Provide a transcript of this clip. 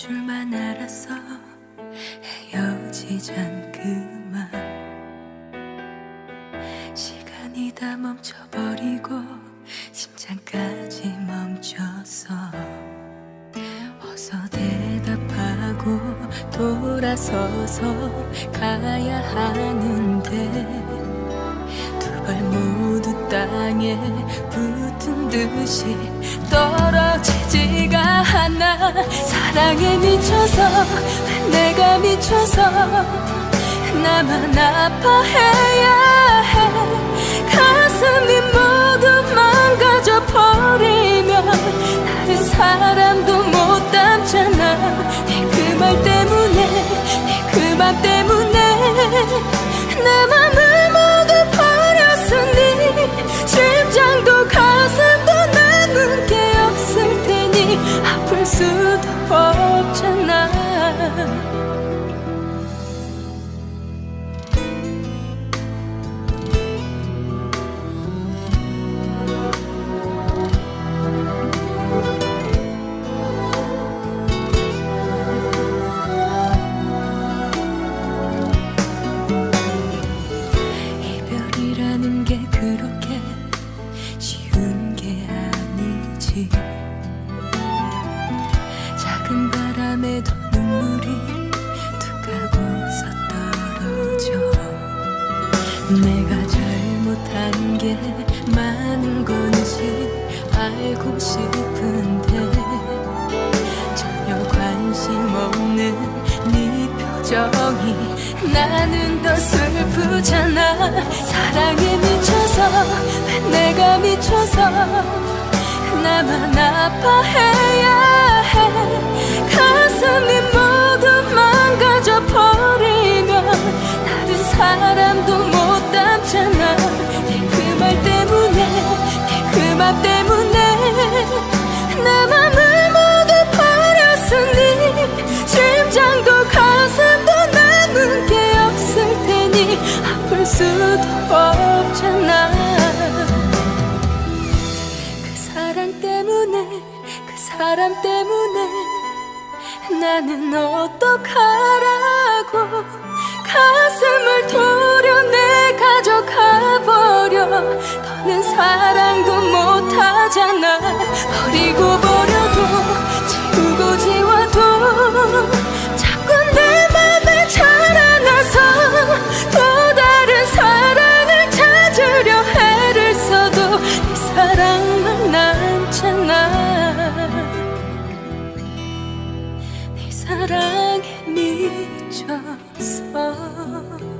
줄만 알았어 헤어지잔 그만. 시간이 다 멈춰버리고 심장까지 멈췄어 어서 대답하고 돌아서서 가야 하는데 두발 모두 땅에 붙은 듯이 떨어지지가 않아 사랑에 미쳐서 내가 미쳐서 나만 아파해야 바람에도 눈물이 툭 하고서 떨어져. 내가 잘못한 게 많은 건지 알고 싶은데 전혀 관심 없는 네 표정이 나는 더 슬프잖아. 사랑에 미쳐서 내가 미쳐서 나만 아파해야 해 가슴이 모두 망가져 버리면 다른 사람도 못 담잖아. 네그말 때문에 네그맘 때문에. 내 맘을 모두 버렸으니 심장도 가슴도 남은 게 없을 테니 아플 수도 없잖아 사람 때문에 나는 어떡하라고 가슴을 도려내 가져가 버려. 더는 사랑도 못하잖아. 버리고 мій час спав.